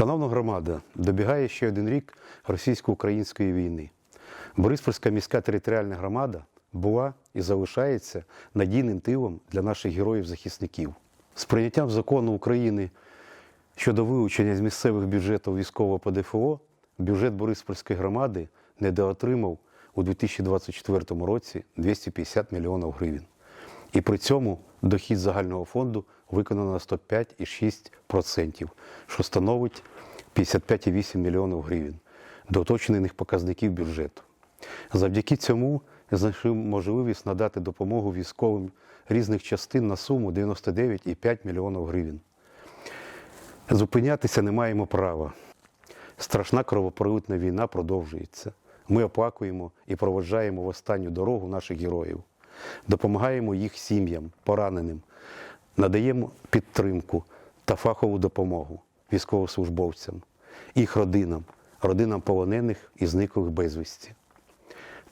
Шановна громада, добігає ще один рік російсько-української війни. Бориспільська міська територіальна громада була і залишається надійним тилом для наших героїв-захисників. З прийняттям закону України щодо вилучення з місцевих бюджетів військового ПДФО бюджет Бориспільської громади недоотримав у 2024 році 250 мільйонів гривень. І при цьому дохід загального фонду виконано на 105,6%, що становить 55,8 мільйонів гривень до уточнених показників бюджету. Завдяки цьому знайшли можливість надати допомогу військовим різних частин на суму 99,5 мільйонів гривень. Зупинятися не маємо права. Страшна кровопролитна війна продовжується. Ми оплакуємо і проводжаємо в останню дорогу наших героїв, допомагаємо їх сім'ям, пораненим, надаємо підтримку та фахову допомогу військовослужбовцям, їх родинам, родинам полонених і зниклих безвісті.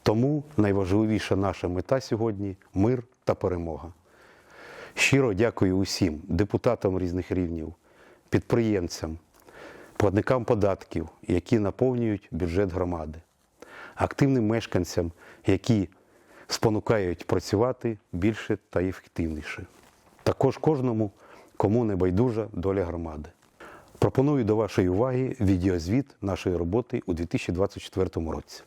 Тому найважливіша наша мета сьогодні мир та перемога. Щиро дякую усім депутатам різних рівнів, підприємцям, платникам податків, які наповнюють бюджет громади, активним мешканцям, які спонукають працювати більше та ефективніше. Також кожному, кому не байдужа доля громади. Пропоную до вашої уваги відеозвіт нашої роботи у 2024 році.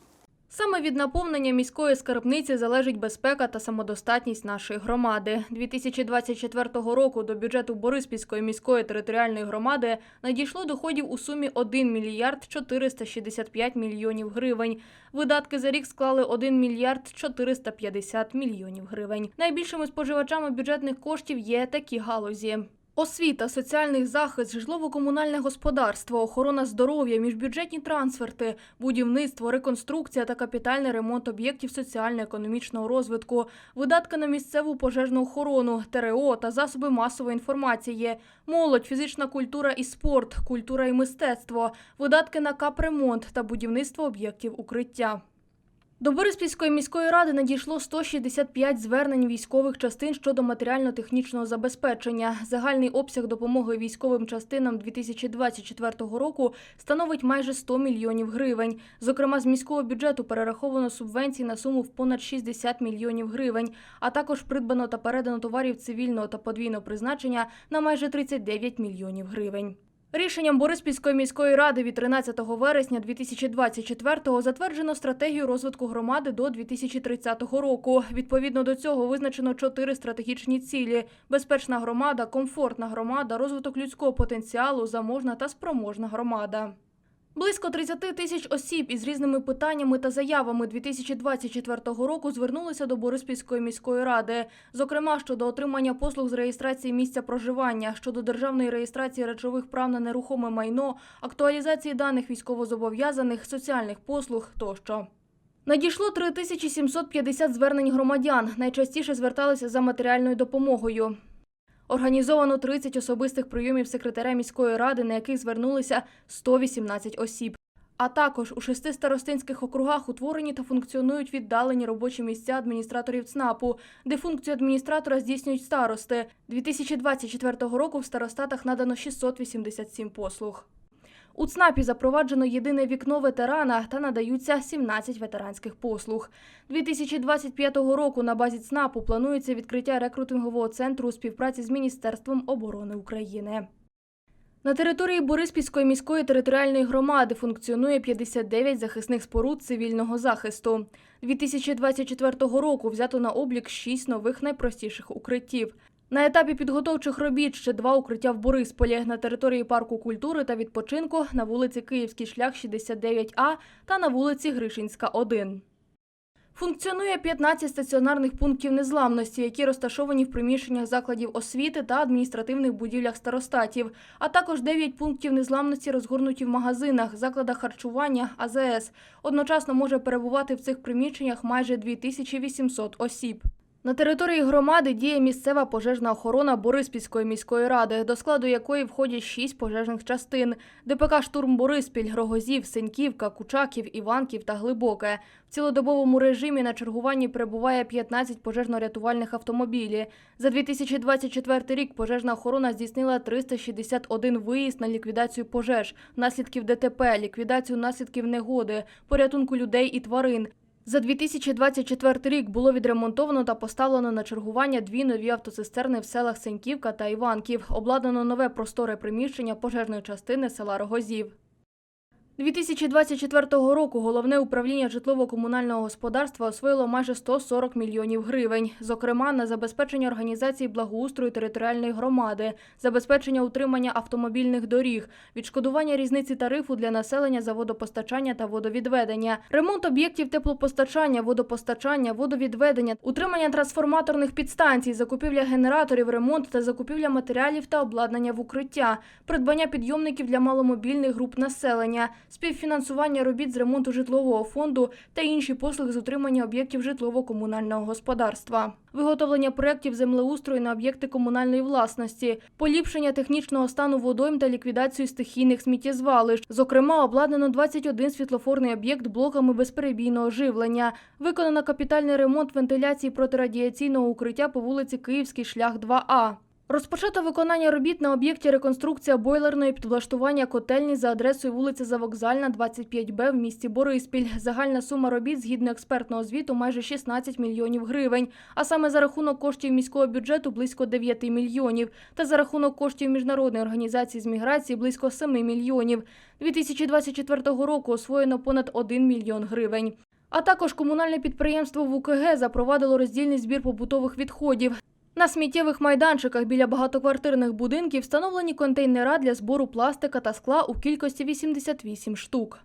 Саме від наповнення міської скарбниці залежить безпека та самодостатність нашої громади. 2024 року до бюджету Бориспільської міської територіальної громади надійшло доходів у сумі 1 мільярд 465 мільйонів гривень. Видатки за рік склали 1 мільярд 450 мільйонів гривень. Найбільшими споживачами бюджетних коштів є такі галузі. Освіта, соціальний захист, житлово-комунальне господарство, охорона здоров'я, міжбюджетні трансферти, будівництво, реконструкція та капітальний ремонт об'єктів соціально-економічного розвитку, видатки на місцеву пожежну охорону, ТРО та засоби масової інформації, молодь, фізична культура і спорт, культура і мистецтво, видатки на капремонт та будівництво об'єктів укриття. До Бориспільської міської ради надійшло 165 звернень військових частин щодо матеріально-технічного забезпечення. Загальний обсяг допомоги військовим частинам 2024 року становить майже 100 мільйонів гривень. Зокрема, з міського бюджету перераховано субвенції на суму в понад 60 мільйонів гривень, а також придбано та передано товарів цивільного та подвійного призначення на майже 39 мільйонів гривень. Рішенням Бориспільської міської ради від 13 вересня 2024-го затверджено стратегію розвитку громади до 2030 року. Відповідно до цього визначено чотири стратегічні цілі: безпечна громада, комфортна громада, розвиток людського потенціалу, заможна та спроможна громада. Близько 30 тисяч осіб із різними питаннями та заявами 2024 року звернулися до Бориспільської міської ради, зокрема щодо отримання послуг з реєстрації місця проживання, щодо державної реєстрації речових прав на нерухоме майно, актуалізації даних військовозобов'язаних, соціальних послуг тощо. Надійшло 3750 звернень громадян. Найчастіше зверталися за матеріальною допомогою. Організовано 30 особистих прийомів секретаря міської ради, на яких звернулися 118 осіб. А також у шести старостинських округах утворені та функціонують віддалені робочі місця адміністраторів ЦНАПу, де функцію адміністратора здійснюють старости. 2024 року в старостатах надано 687 послуг. У ЦНАПі запроваджено єдине вікно ветерана та надаються 17 ветеранських послуг. 2025 року на базі ЦНАПу планується відкриття рекрутингового центру у співпраці з Міністерством оборони України. На території Бориспільської міської територіальної громади функціонує 59 захисних споруд цивільного захисту. 2024 року взято на облік 6 нових найпростіших укриттів. На етапі підготовчих робіт ще два укриття в Борисполі на території парку культури та відпочинку на вулиці Київський шлях 69А та на вулиці Гришинська 1. Функціонує 15 стаціонарних пунктів незламності, які розташовані в приміщеннях закладів освіти та адміністративних будівлях старостатів, а також 9 пунктів незламності розгорнуті в магазинах, закладах харчування, АЗС. Одночасно може перебувати в цих приміщеннях майже 2800 осіб. На території громади діє місцева пожежна охорона Бориспільської міської ради, до складу якої входять шість пожежних частин: ДПК Штурм Бориспіль, Рогозів, Сеньківка, Кучаків, Іванків та Глибоке. В цілодобовому режимі на чергуванні перебуває 15 пожежно-рятувальних автомобілів. За 2024 рік пожежна охорона здійснила 361 виїзд на ліквідацію пожеж, наслідків ДТП, ліквідацію наслідків негоди, порятунку людей і тварин. За 2024 рік було відремонтовано та поставлено на чергування дві нові автоцистерни в селах Сеньківка та Іванків. Обладнано нове просторе приміщення пожежної частини села Рогозів. 2024 року головне управління житлово-комунального господарства освоїло майже 140 мільйонів гривень, зокрема на забезпечення організації благоустрою територіальної громади, забезпечення утримання автомобільних доріг, відшкодування різниці тарифу для населення за водопостачання та водовідведення, ремонт об'єктів теплопостачання, водопостачання, водовідведення, утримання трансформаторних підстанцій, закупівля генераторів, ремонт та закупівля матеріалів та обладнання в укриття, придбання підйомників для маломобільних груп населення, співфінансування робіт з ремонту житлового фонду та інші послуги з утримання об'єктів житлово-комунального господарства, виготовлення проєктів землеустрою на об'єкти комунальної власності, поліпшення технічного стану водойм та ліквідацію стихійних сміттєзвалищ. Зокрема, обладнано 21 світлофорний об'єкт блоками безперебійного живлення, виконано капітальний ремонт вентиляції протирадіаційного укриття по вулиці Київський шлях 2А. Розпочато виконання робіт на об'єкті реконструкція бойлерної підлаштування котельні за адресою вулиця Завокзальна, 25Б в місті Бориспіль. Загальна сума робіт згідно експертного звіту майже 16 мільйонів гривень, а саме за рахунок коштів міського бюджету близько 9 мільйонів та за рахунок коштів міжнародної організації з міграції близько 7 мільйонів. 2024 року освоєно понад 1 мільйон гривень. А також комунальне підприємство ВУКГ запровадило роздільний збір побутових відходів. На сміттєвих майданчиках біля багатоквартирних будинків встановлені контейнера для збору пластика та скла у кількості 88 штук.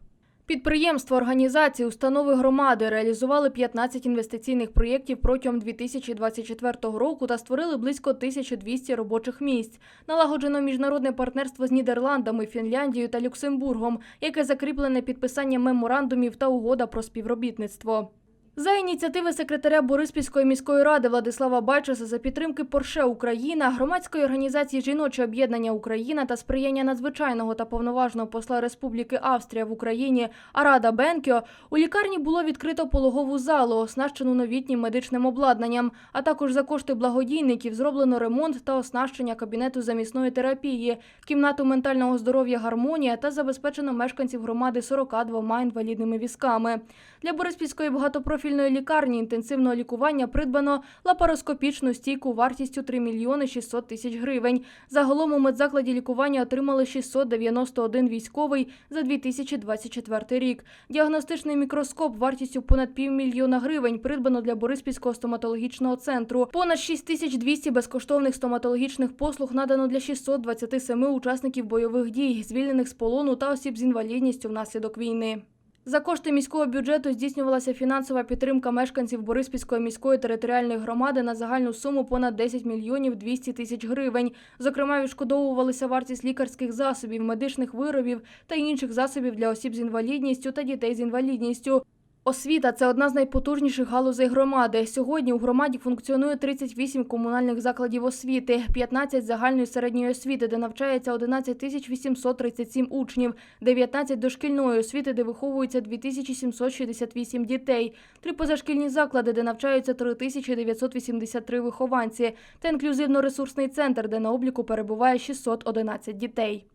Підприємства, організації, установи громади реалізували 15 інвестиційних проєктів протягом 2024 року та створили близько 1200 робочих місць. Налагоджено міжнародне партнерство з Нідерландами, Фінляндією та Люксембургом, яке закріплене підписанням меморандумів та угода про співробітництво. За ініціативи секретаря Бориспільської міської ради Владислава Байчеса за підтримки Порше Україна, громадської організації Жіноче об'єднання Україна та сприяння надзвичайного та повноважного посла Республіки Австрія в Україні Арада Бенкіо у лікарні було відкрито пологову залу, оснащену новітнім медичним обладнанням. А також за кошти благодійників зроблено ремонт та оснащення кабінету замісної терапії, кімнату ментального здоров'я гармонія та забезпечено мешканців громади 42 інвалідними візками. Для Бориспільської багатопрофільної лікарні інтенсивного лікування придбано лапароскопічну стійку вартістю 3 мільйони 600 тисяч гривень. Загалом у медзакладі лікування отримали 691 військовий за 2024 рік. Діагностичний мікроскоп вартістю понад півмільйона гривень придбано для Бориспільського стоматологічного центру. Понад 6200 безкоштовних стоматологічних послуг надано для 627 учасників бойових дій, звільнених з полону та осіб з інвалідністю внаслідок війни. За кошти міського бюджету здійснювалася фінансова підтримка мешканців Бориспільської міської територіальної громади на загальну суму понад 10 мільйонів 200 тисяч гривень. Зокрема, відшкодовувалися вартість лікарських засобів, медичних виробів та інших засобів для осіб з інвалідністю та дітей з інвалідністю. Освіта це одна з найпотужніших галузей громади. Сьогодні у громаді функціонує 38 комунальних закладів освіти, 15 загальної середньої освіти, де навчається 11 тисяч 837 учнів, 19 дошкільної освіти, де виховується 2768 дітей, три позашкільні заклади, де навчаються 3983 вихованці, та інклюзивно-ресурсний центр, де на обліку перебуває 611 дітей.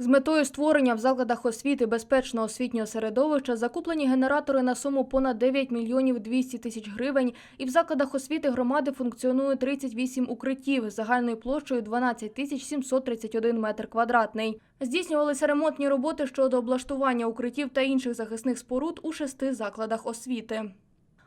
З метою створення в закладах освіти безпечного освітнього середовища закуплені генератори на суму понад 9 мільйонів 200 тисяч гривень, і в закладах освіти громади функціонує 38 укриттів загальною площею 12 тисяч 731 метр квадратний. Здійснювалися ремонтні роботи щодо облаштування укриттів та інших захисних споруд у шести закладах освіти.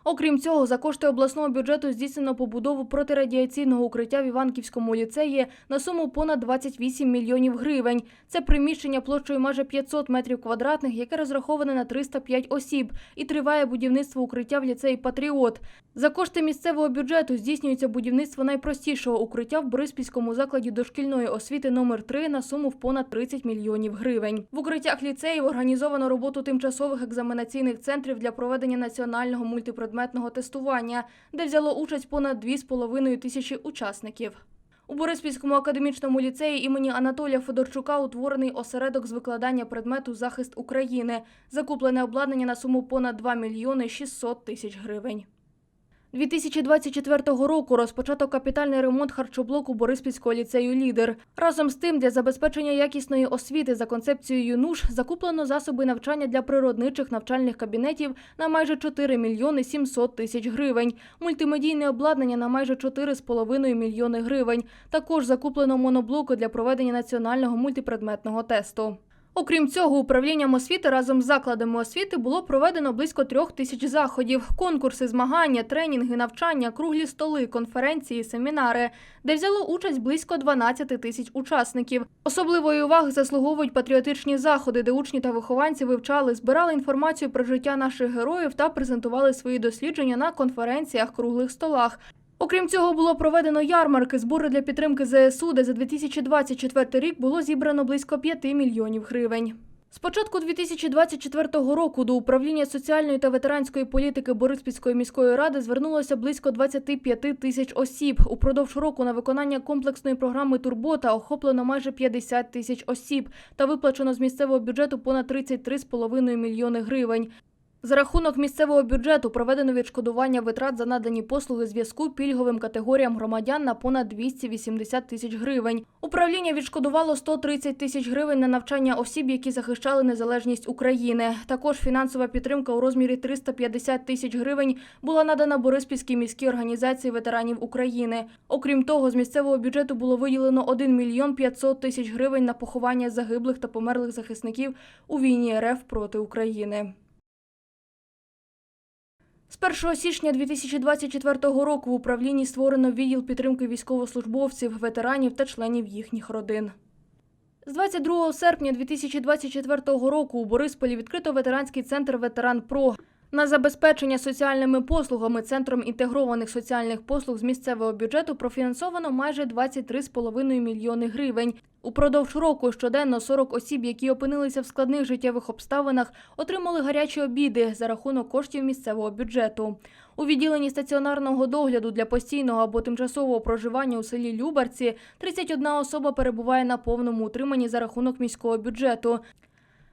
Окрім цього, за кошти обласного бюджету здійснено побудову протирадіаційного укриття в Іванківському ліцеї на суму понад 28 мільйонів гривень. Це приміщення площею майже 500 метрів квадратних, яке розраховане на 305 осіб, і триває будівництво укриття в ліцеї Патріот. За кошти місцевого бюджету здійснюється будівництво найпростішого укриття в Бориспільському закладі дошкільної освіти номер 3 на суму в понад 30 мільйонів гривень. В укриттях ліцеїв організовано роботу тимчасових екзаменаційних центрів для проведення національного мультипродуктивного мультипредметного тестування, де взяло участь понад 2,5 тисячі учасників. У Бориспільському академічному ліцеї імені Анатолія Федорчука утворений осередок з викладання предмету захист України. Закуплене обладнання на суму понад 2 мільйони 600 тисяч гривень. 2024 року розпочато капітальний ремонт харчоблоку Бориспільського ліцею «Лідер». Разом з тим, для забезпечення якісної освіти за концепцією НУШ закуплено засоби навчання для природничих навчальних кабінетів на майже 4 мільйони 700 тисяч гривень, мультимедійне обладнання на майже 4,5 мільйони гривень. Також закуплено моноблоки для проведення національного мультипредметного тесту. Окрім цього, управлінням освіти разом з закладами освіти було проведено близько трьох тисяч заходів: конкурси, змагання, тренінги, навчання, круглі столи, конференції, семінари, де взяло участь близько 12 тисяч учасників. Особливої уваги заслуговують патріотичні заходи, де учні та вихованці вивчали, збирали інформацію про життя наших героїв та презентували свої дослідження на конференціях, круглих столах. Окрім цього, було проведено ярмарки, збори для підтримки ЗСУ, де за 2024 рік було зібрано близько 5 мільйонів гривень. З початку 2024 року до управління соціальної та ветеранської політики Бориспільської міської ради звернулося близько 25 тисяч осіб. Упродовж року на виконання комплексної програми Турбота охоплено майже 50 тисяч осіб та виплачено з місцевого бюджету понад 33,5 мільйони гривень. За рахунок місцевого бюджету проведено відшкодування витрат за надані послуги зв'язку пільговим категоріям громадян на понад 280 тисяч гривень. Управління відшкодувало 130 тисяч гривень на навчання осіб, які захищали незалежність України. Також фінансова підтримка у розмірі 350 тисяч гривень була надана Бориспільській міській організації ветеранів України. Окрім того, з місцевого бюджету було виділено 1 мільйон 500 тисяч гривень на поховання загиблих та померлих захисників у війні РФ проти України. З 1 січня 2024 року в управлінні створено відділ підтримки військовослужбовців, ветеранів та членів їхніх родин. З 22 серпня 2024 року у Борисполі відкрито ветеранський центр Ветеран Про. На забезпечення соціальними послугами Центром інтегрованих соціальних послуг з місцевого бюджету профінансовано майже 23,5 мільйони гривень. Упродовж року щоденно 40 осіб, які опинилися в складних життєвих обставинах, отримали гарячі обіди за рахунок коштів місцевого бюджету. У відділенні стаціонарного догляду для постійного або тимчасового проживання у селі Любарці 31 особа перебуває на повному утриманні за рахунок міського бюджету.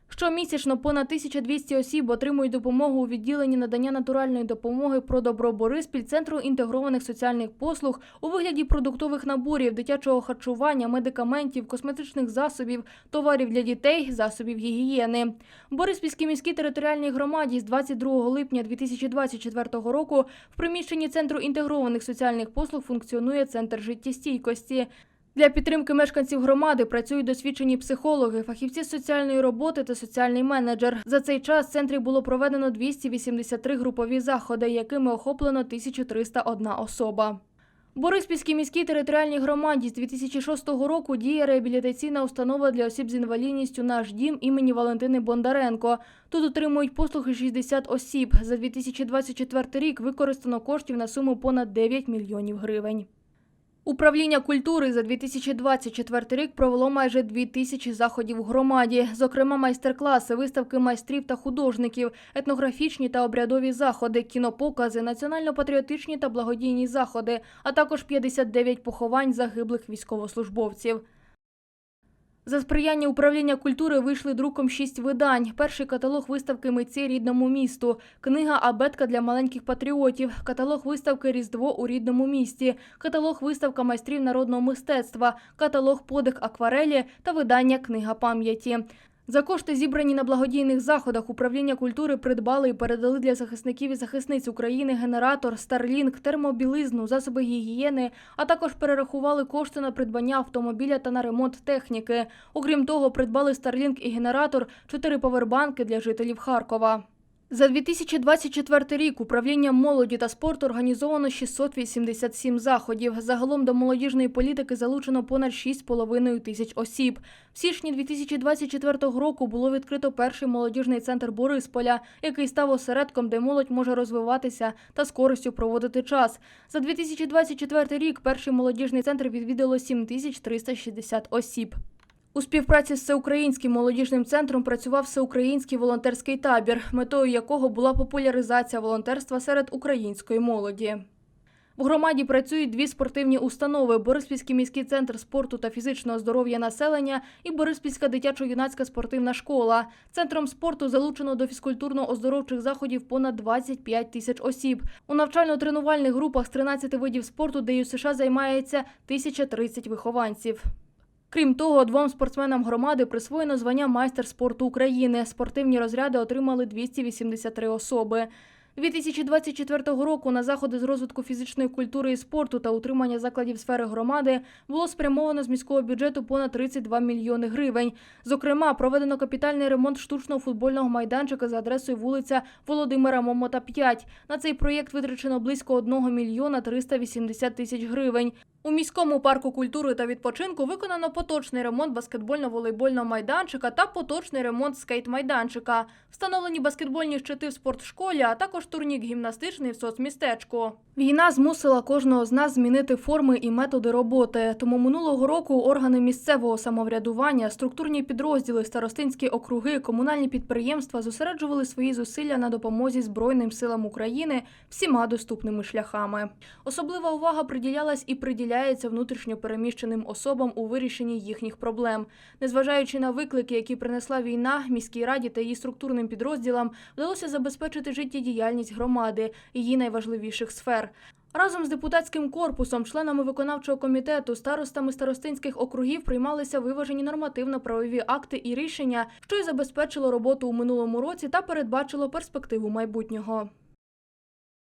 Щомісячно понад 1200 осіб отримують допомогу у відділенні надання натуральної допомоги про добро Бориспіль Центру інтегрованих соціальних послуг у вигляді продуктових наборів, дитячого харчування, медикаментів, косметичних засобів, товарів для дітей, засобів гігієни. Бориспільській міській територіальній громаді з 22 липня 2024 року в приміщенні Центру інтегрованих соціальних послуг функціонує центр життєстійкості. Для підтримки мешканців громади працюють досвідчені психологи, фахівці соціальної роботи та соціальний менеджер. За цей час в центрі було проведено 283 групові заходи, якими охоплено 1301 особа. Бориспільській міській територіальній громаді з 2006 року діє реабілітаційна установа для осіб з інвалідністю «Наш дім» імені Валентини Бондаренко. Тут отримують послуги 60 осіб. За 2024 рік використано коштів на суму понад 9 мільйонів гривень. Управління культури за 2024 рік провело майже дві тисячі заходів у громаді, зокрема майстер-класи, виставки майстрів та художників, етнографічні та обрядові заходи, кінопокази, національно-патріотичні та благодійні заходи, а також 59 поховань загиблих військовослужбовців. За сприяння управління культури вийшли друком шість видань. Перший каталог виставки митці рідному місту, книга Абетка для маленьких патріотів, каталог виставки Різдво у рідному місті, каталог виставка майстрів народного мистецтва, каталог подих акварелі та видання Книга пам'яті. За кошти, зібрані на благодійних заходах, управління культури придбали і передали для захисників і захисниць України генератор, старлінг, термобілизну, засоби гігієни, а також перерахували кошти на придбання автомобіля та на ремонт техніки. Окрім того, придбали старлінг і генератор, чотири повербанки для жителів Харкова. За 2024 рік управлінням молоді та спорту організовано 687 заходів. Загалом до молодіжної політики залучено понад 6,5 тисяч осіб. В січні 2024 року було відкрито перший молодіжний центр Борисполя, який став осередком, де молодь може розвиватися та з користю проводити час. За 2024 рік перший молодіжний центр відвідало 7360 осіб. У співпраці з всеукраїнським молодіжним центром працював всеукраїнський волонтерський табір, метою якого була популяризація волонтерства серед української молоді. В громаді працюють дві спортивні установи: Бориспільський міський центр спорту та фізичного здоров'я населення і Бориспільська дитячо-юнацька спортивна школа. Центром спорту залучено до фізкультурно-оздоровчих заходів понад 25 тисяч осіб. У навчально-тренувальних групах з 13 видів спорту ДЮСШ займається 1030 вихованців. Крім того, двом спортсменам громади присвоєно звання майстер спорту України. Спортивні розряди отримали 283 особи. 2024 року на заходи з розвитку фізичної культури і спорту та утримання закладів сфери громади було спрямовано з міського бюджету понад 32 мільйони гривень. Зокрема, проведено капітальний ремонт штучного футбольного майданчика за адресою вулиця Володимира Момота, 5. На цей проєкт витрачено близько 1 мільйона 380 тисяч гривень. У міському парку культури та відпочинку виконано поточний ремонт баскетбольно-волейбольного майданчика та поточний ремонт скейт-майданчика. Встановлені баскетбольні щити в спортшколі, а також турнік гімнастичний в соцмістечку. Війна змусила кожного з нас змінити форми і методи роботи. Тому минулого року органи місцевого самоврядування, структурні підрозділи, старостинські округи, комунальні підприємства зосереджували свої зусилля на допомозі Збройним силам України всіма доступними шляхами. Особлива увага приділялась і приділяється внутрішньо переміщеним особам у вирішенні їхніх проблем. Незважаючи на виклики, які принесла війна, міській раді та її структурним підрозділам вдалося забезпечити життєдіяльність громади, її найважливіших сфер. Разом з депутатським корпусом, членами виконавчого комітету, старостами старостинських округів приймалися виважені нормативно-правові акти і рішення, що й забезпечило роботу у минулому році та передбачило перспективу майбутнього.